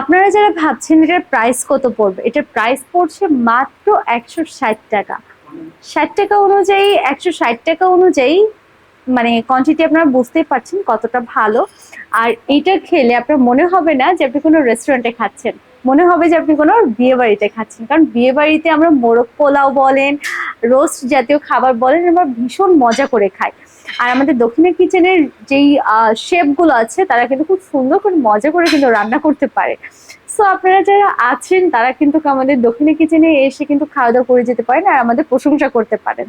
আপনারা যারা ভাবছেন এটার প্রাইস কত পড়বে, এটার প্রাইস পড়ছে মাত্র একশো ষাট টাকা। ষাট টাকা অনুযায়ী, একশো ষাট টাকা অনুযায়ী মানে কোয়ান্টিটি আপনারা বুঝতেই পারছেন কতটা ভালো। আর এটা খেলে আপনার মনে হবে না যে আপনি কোনো রেস্টুরেন্টে খাচ্ছেন। মনে হবে যে আপনি কোনো বিয়ে বাড়িতে খাচ্ছেন। কারণ বিয়ে বাড়িতে আমরা মোরগ পোলাও বলেন, রোস্ট জাতীয় খাবার বলেন, আমরা ভীষণ মজা করে খাই। আর আমাদের দক্ষিণের কিচেনের যেই শেফগুলো আছে, তারা কিন্তু খুব সুন্দর করে মজা করে কিন্তু রান্না করতে পারে। সো আপনারা যারা আছেন, তারা কিন্তু আমাদের দক্ষিণের কিচেনে এসে কিন্তু খাওয়া দাওয়া করে যেতে পারেন আর আমাদের প্রশংসা করতে পারেন।